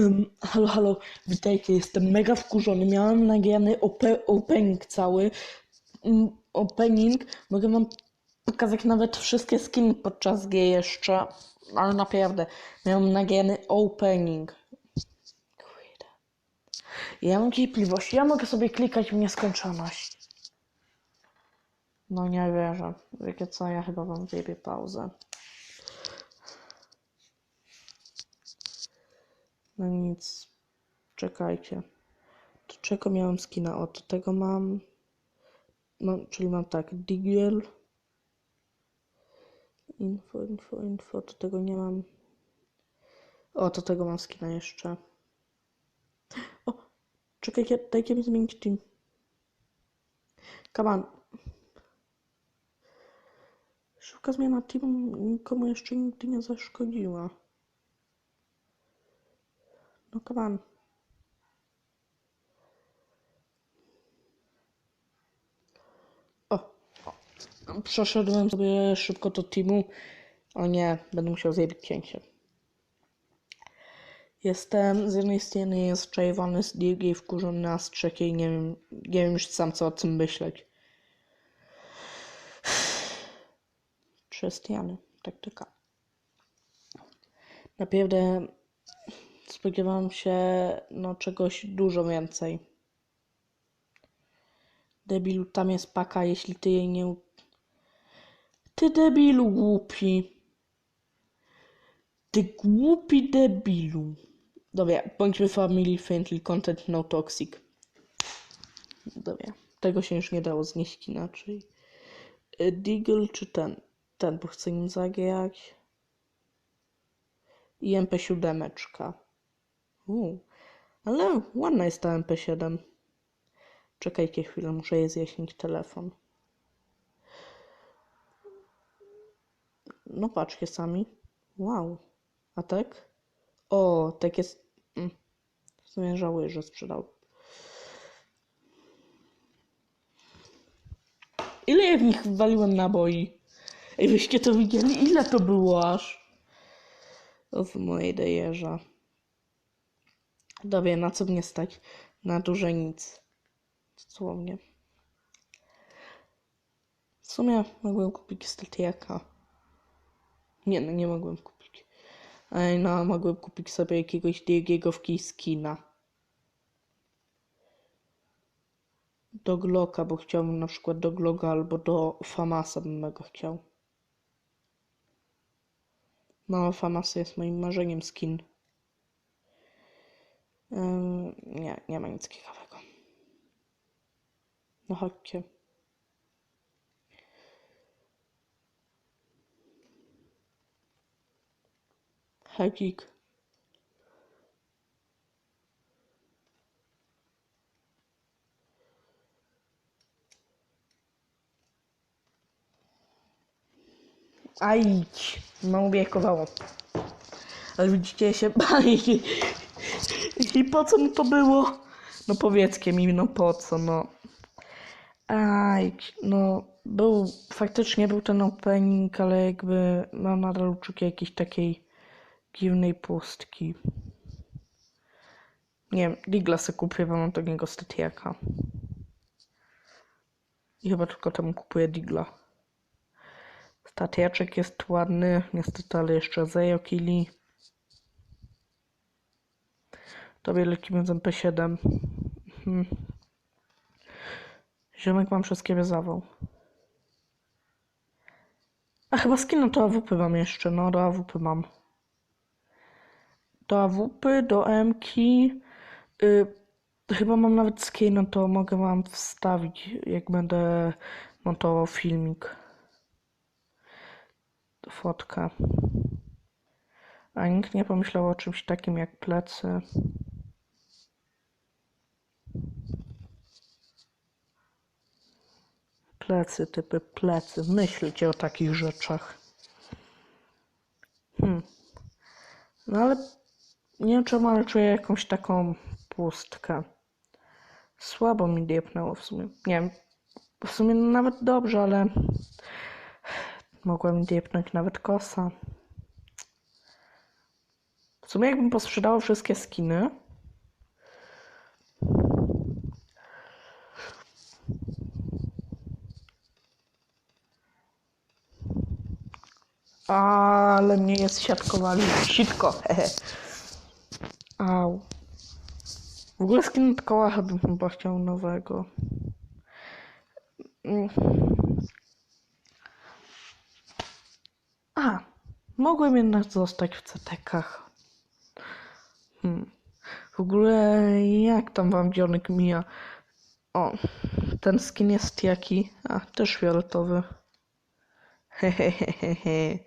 Um, halo, halo, witajcie, jestem mega wkurzony. Miałem nagrany ope- opening cały. Mm, opening, mogę wam pokazać nawet wszystkie skiny podczas G jeszcze, ale naprawdę, miałem nagrany opening. Kurde. Ja mam cierpliwość, ja mogę sobie klikać w nieskończoność. No nie wierzę. Wiecie co, ja chyba wam zrobię pauzę. No nic. Czekajcie. Do czego miałem skina? O, do tego mam. No, czyli mam tak, Digiel. Info, info, info. Do tego nie mam. O, do tego mam skina jeszcze. O, czekajcie, dajcie mi zmienić team. Come on. Szybka zmiana teamu nikomu jeszcze nigdy nie zaszkodziła. No come on. O. Przeszedłem sobie szybko do teamu. O nie, będę musiał zjeść cięcie. Jestem z jednej strony jest czajowany, z drugiej wkurzony, a z trzeciej nie wiem, nie wiem już sam co o tym myśleć. Chrześcijany, taktyka. Naprawdę spodziewałem się no czegoś dużo więcej. Debilu, tam jest paka, jeśli ty jej nie... Ty debilu głupi. Ty głupi debilu. Dobra, bądźmy family friendly content, no toxic. Dobra, tego się już nie dało znieść inaczej. Y, Deagle czy ten? Ten, bo chcę nim zagrać. I MP7. Uuu, ale ładna jest ta MP7. Czekajcie chwilę, muszę je zjaśnić telefon. No patrzcie sami. Wow. A tak? O, tak jest... mm. W sumie żałuję, że sprzedał. Ile ja w nich waliłem naboi? Ej, wyście to widzieli? Ile to było aż? O, w mojej dejerze. Dobra, na co mnie stać? Na duże nic. Dosłownie. W sumie mogłem kupić statiaka. Nie, no nie mogłem kupić. Ej, no, mogłem kupić sobie jakiegoś drugiego w skina. Do Glocka, bo chciałbym na przykład do Glocka albo do Famasa bym mega chciał. No, Famas jest moim marzeniem skin. Ym, nie, nie ma nic ciekawego. No chodźcie. Hedzik. A idź. Mało wiekowało. Ale widzicie, się bali. I po co mi to było? No powiedzcie mi, no po co, no. Aj, no był, faktycznie był ten opening, ale jakby mam nadal uczucie jakiejś takiej dziwnej pustki. Nie wiem, Digla sobie kupię, bo mam do niego statiaka. I chyba tylko temu kupuję Digla. Statiaczek jest ładny, niestety, ale jeszcze Zejo Kili. Tobie lecimy z MP7. Hmm. Ziomek mam wszystkie zawał. A chyba skin do AWP mam jeszcze, no do AWP mam. Do AWP, do MK. Y, chyba mam nawet skin, no to mogę wam wstawić, jak będę montował filmik. Fotka. A nikt nie pomyślał o czymś takim jak plecy. Plecy, typy plecy. Myślcie o takich rzeczach. Hmm. No ale nie wiem czemu, ale czuję jakąś taką pustkę. Słabo mi diepnęło w sumie. Nie wiem. W sumie nawet dobrze, ale mogłem diepnąć nawet kosa. W sumie jakbym posprzedawał wszystkie skiny. Ale mnie jest siatkowali. Sitko. Au. W ogóle skin od kołacha bym chyba chciał nowego. Mm. A, mogłem jednak zostać w cetekach. Hmm. W ogóle jak tam wam dzionek mija? O, ten skin jest jaki? A, też fioletowy. Hehehehe.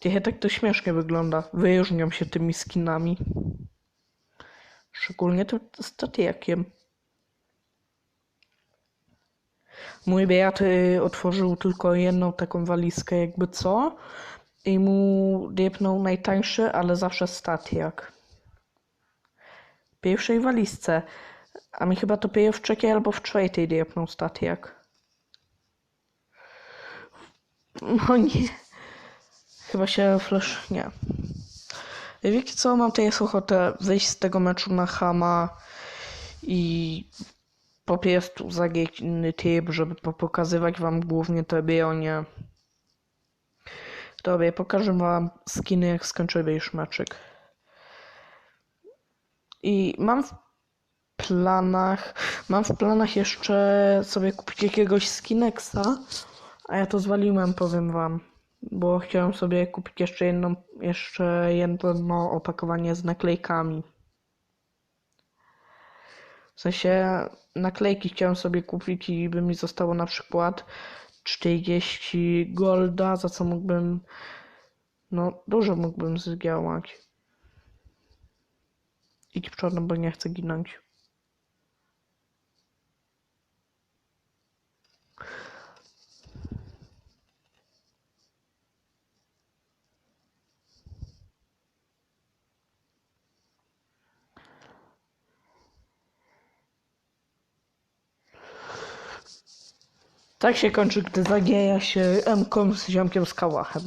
Trochę tak to śmiesznie wygląda. Wyróżniam się tymi skinami. Szczególnie tym statiakiem. Mój brat y, otworzył tylko jedną taką walizkę, jakby co, i mu diepnął najtańszy, ale zawsze statiak. Pierwszej walizce. A mi chyba to w trzeciej albo w trzeciej diepnął statiak. No nie. Chyba się flash... nie. Wiecie co, mam teraz ochotę wyjść z tego meczu na Hama i po prostu zagrać inny typ, żeby po- pokazywać wam głównie te bionie. Dobra, pokażę wam skiny jak skończymy już meczyk. I mam w planach, mam w planach jeszcze sobie kupić jakiegoś skineksa, a ja to zwaliłem, powiem wam. Bo chciałem sobie kupić jeszcze jedną, jeszcze jedno opakowanie z naklejkami. W sensie naklejki chciałem sobie kupić i by mi zostało na przykład 40 golda, za co mógłbym, no dużo mógłbym zdziałać. Idź przodem, bo nie chcę ginąć. Tak się kończy, gdy zagieja się M-kom z ziomkiem z kałachem.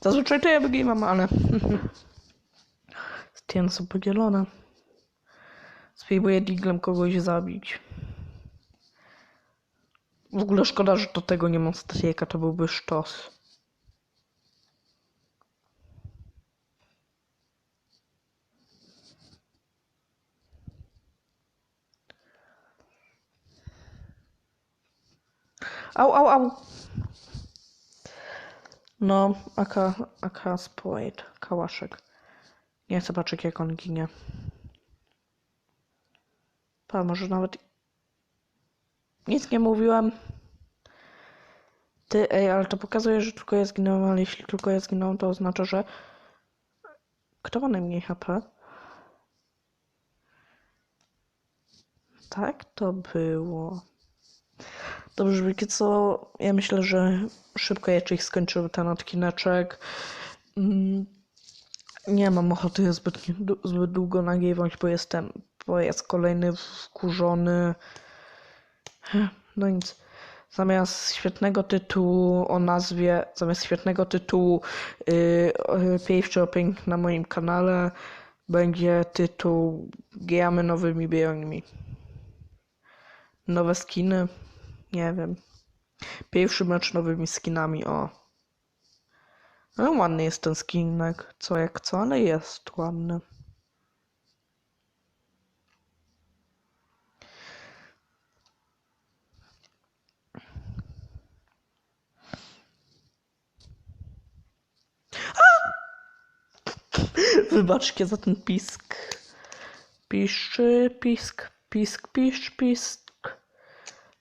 Zazwyczaj to ja wygrywam, ale... Steny są podzielone. Spróbuję diglem kogoś zabić. W ogóle szkoda, że do tego nie mam statieka, to byłby sztos. Au, au, au. No, AK, AK Spoid, kałaszek. Nie patrzeć jak on ginie. Pa, może nawet... Nic nie mówiłem. Ty, ej, ale to pokazuje, że tylko ja zginąłem, ale jeśli tylko ja zginąłem, to oznacza, że... Kto ma najmniej HP? Tak to było. Dobrze, wiecie co? Ja myślę, że szybko ich skończył ten odcineczek. Mm, Nie mam ochoty zbyt, zbyt długo nagrywać, bo jestem po raz kolejny wkurzony. No nic. Zamiast świetnego tytułu o nazwie, zamiast świetnego tytułu yy, pierwszy opening na moim kanale będzie tytuł Gramy nowymi broniami. Nowe skiny. Nie wiem. Pierwszy mecz nowymi skinami, o. No ładny jest ten skinek, co jak co, ale jest ładny. Wybaczcie za ten pisk. Piszczy, pisk, pisk, piszcz, pisk.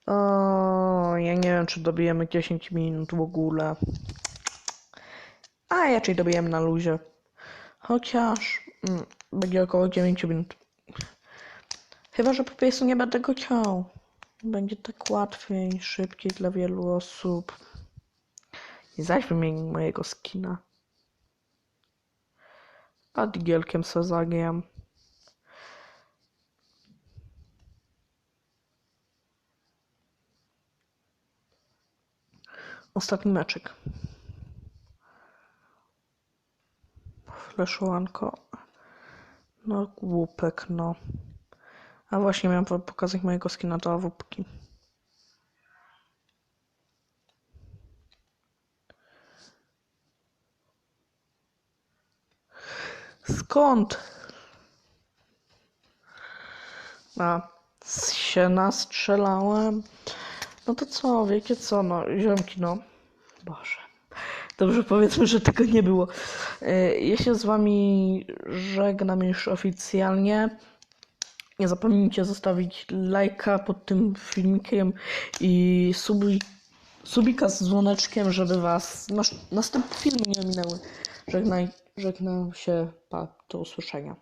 O, ja nie wiem, czy dobijemy 10 minut w ogóle. A raczej dobijemy na luzie. Chociaż mm, będzie około 9 minut. Chyba, że po prostu nie będę go chciał. Będzie tak łatwiej, szybciej dla wielu osób. I zaś wymienię mojego skina. A digielkiem se. Ostatni meczek. Fleszowanko. No głupek, no. A właśnie miałem pokazać mojego skina do awupki. Skąd? A, się nastrzelałem. No to co, wiecie co, no, ziomki, no. Boże. Dobrze, powiedzmy, że tego nie było. E, Ja się z wami żegnam już oficjalnie. Nie zapomnijcie zostawić lajka pod tym filmikiem i subi, subika z dzwoneczkiem, żeby was nasz, następne filmy nie ominęły. Żegnaj, żegnam się, pa, do usłyszenia.